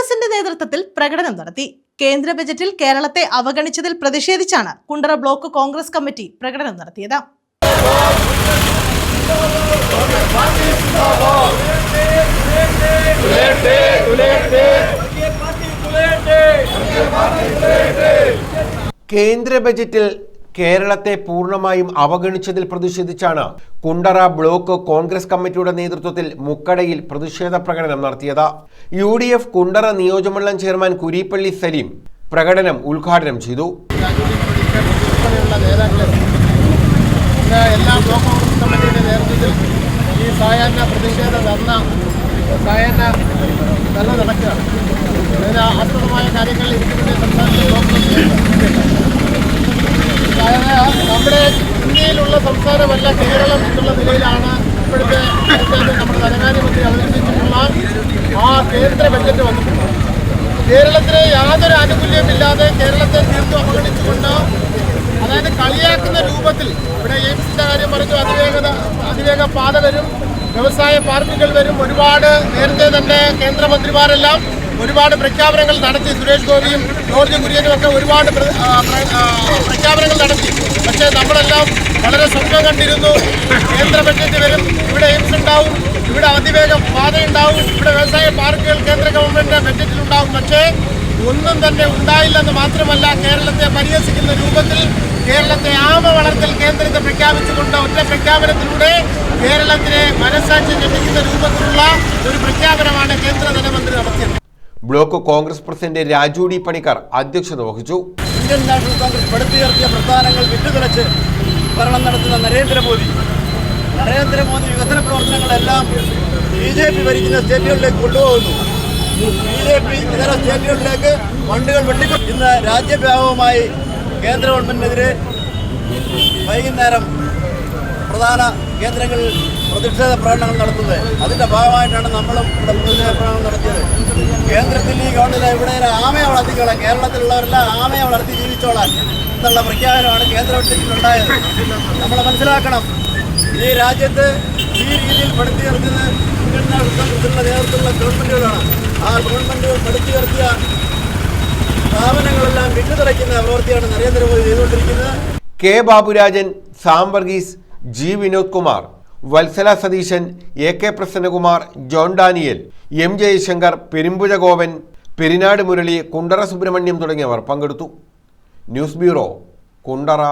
കോൺഗ്രസിന്റെ നേതൃത്വത്തിൽ പ്രകടനം നടത്തി. കേന്ദ്ര ബജറ്റിൽ കേരളത്തെ അവഗണിച്ചതിൽ പ്രതിഷേധിച്ചാണ് കുണ്ടറ ബ്ലോക്ക് കോൺഗ്രസ് കമ്മിറ്റി പ്രകടനം നടത്തിയത്. കേന്ദ്ര ബജറ്റിൽ കേരളത്തെ പൂർണമായും അവഗണിച്ചതിൽ പ്രതിഷേധിച്ചാണ് കുണ്ടറ ബ്ലോക്ക് കോൺഗ്രസ് കമ്മിറ്റിയുടെ നേതൃത്വത്തിൽ മുക്കടയിൽ പ്രതിഷേധ പ്രകടനം നടത്തിയത്. യു ഡി എഫ് കുണ്ടറ നിയോജകമണ്ഡലം ചെയർമാൻ കുരീപ്പള്ളി സലീം പ്രകടനം ഉദ്ഘാടനം ചെയ്തു. എല്ലാ ബ്ലോക്ക് കോൺഗ്രസ് കമ്മിറ്റിയുടെ നേതൃത്വത്തിൽ ഈ സായാഹ്ന പ്രതിഷേധ ധർണ സായാഹ്ന ധർണ നടക്കുകയാണ്. അതിന് ആസ്പദമായ കാര്യങ്ങൾ ഇരിക്കുന്നതിന്റെ സംസ്ഥാനത്തെ ബ്ലോക്ക് കമ്മിറ്റി അതായത് നമ്മുടെ ഇന്ത്യയിലുള്ള സംസ്ഥാനമല്ല കേരളം എന്നുള്ള നിലയിലാണ് ഇപ്പോഴത്തെ നമ്മുടെ ധനകാര്യമന്ത്രി അവതരിപ്പിച്ചിട്ടുള്ള ആ കേന്ദ്ര ബജറ്റ് വന്നിട്ടുള്ളത് കേരളത്തിന് യാതൊരു ആനുകൂല്യമില്ലാതെ കേരളത്തെ തീർത്തും അവഗണിച്ചുകൊണ്ട് അതായത് കളിയാക്കുന്ന രൂപത്തിൽ ഇവിടെ എയിംസിന്റെ കാര്യം പറഞ്ഞു അതിവേഗത അതിവേഗ പാത വരും വ്യവസായ പാർക്കുകൾ വരും. ഒരുപാട് നേരത്തെ തന്നെ കേന്ദ്രമന്ത്രിമാരെല്ലാം ഒരുപാട് പ്രഖ്യാപനങ്ങൾ നടത്തി. സുരേഷ് ഗോപിയും ജോർജ് കുര്യനും ഒക്കെ ഒരുപാട് പ്രഖ്യാപനങ്ങൾ നടത്തി. വളരെ സ്വപ്നം കണ്ടിരുന്നു. കേന്ദ്ര ബഡ്ജറ്റ് വരും. ഇവിടെ എയിംസ് ഉണ്ടാവും. ഇവിടെ അതിവേഗം പാതയുണ്ടാവും. ഇവിടെ വ്യവസായ പാർക്കുകൾ കേന്ദ്ര ഗവൺമെന്റ് ബഡ്ജറ്റിൽ ഉണ്ടാവും പക്ഷേ ഒന്നും തന്നെ ഉണ്ടായില്ലെന്ന് മാത്രമല്ല കേരളത്തെ പരിഹസിക്കുന്ന രൂപത്തിൽ കേരളത്തെ ആമ വളർത്തൽ കേന്ദ്രത്തെ പ്രഖ്യാപിച്ചുകൊണ്ട് ഒറ്റ പ്രഖ്യാപനത്തിലൂടെ കേരളത്തിനെ മനസ്സാക്ഷി ലഭിക്കുന്ന രൂപത്തിലുള്ള ഒരു പ്രഖ്യാപനമാണ് കേന്ദ്ര ധനമന്ത്രി നടത്തിയത്. Block Congress president Raju D Panicker അധ്യക്ഷത വഹിച്ചു. ഇന്ത്യൻ നാഷണൽ കോൺഗ്രസ് പടുത്തുയർത്തിയ പ്രസ്ഥാനങ്ങൾ വിട്ടുതുളച്ച് ഭരണം നടത്തുന്ന നരേന്ദ്രമോദി. നരേന്ദ്രമോദി വികസന പ്രവർത്തനങ്ങളെല്ലാം ബി ജെ പി ഭരിക്കുന്ന സ്റ്റേറ്റുകളിലേക്ക് കൊണ്ടുപോകുന്നു. ബി ജെ പി ഇതര സ്റ്റേറ്റുകളിലേക്ക് ഫണ്ടുകൾ വെട്ടിക്കൊ ഇന്ന് രാജ്യവ്യാപകമായി കേന്ദ്ര ഗവൺമെന്റിനെതിരെ വൈകുന്നേരം പ്രധാന കേന്ദ്രങ്ങളിൽ പ്രതിഷേധ പ്രകടനങ്ങൾ നടത്തുന്നത്. അതിന്റെ ഭാഗമായിട്ടാണ് നമ്മളും ഇവിടെ പ്രതിഷേധ പ്രകടനം നടത്തിയത്. കേന്ദ്രത്തിൽ ഈ ഗവൺമെന്റ് ഇവിടെ ആമയെ വളർത്തിക്കോളാം കേരളത്തിലുള്ളവരെല്ലാം ആമയെ വളർത്തി ജീവിച്ചോളാൻ എന്നുള്ള പ്രഖ്യാപനമാണ് കേന്ദ്ര ബഡ്ജറ്റിലുണ്ടായത് നമ്മൾ മനസ്സിലാക്കണം. ഈ രാജ്യത്ത് ഈ രീതിയിൽ പെടുത്തി നിർത്തുന്നത് നാഷണൽ നേതൃത്വമുള്ള ഗവൺമെന്റുകളാണ്. ആ ഗവൺമെന്റുകൾ നിർത്തിയ സ്ഥാപനങ്ങളെല്ലാം വിട്ടുതുറയ്ക്കുന്ന പ്രവൃത്തിയാണ് നരേന്ദ്രമോദി ചെയ്തുകൊണ്ടിരിക്കുന്നത്. K Baburajan Sam Varghese G Vinod Kumar. Vatsala Satheesan A K Prasannakumar John Daniel M Jayashankar Perumpuzha Govan Perinad Murali Kundara Subramanyam തുടങ്ങിയവർ പങ്കെടുത്തു. News bureau Kundara.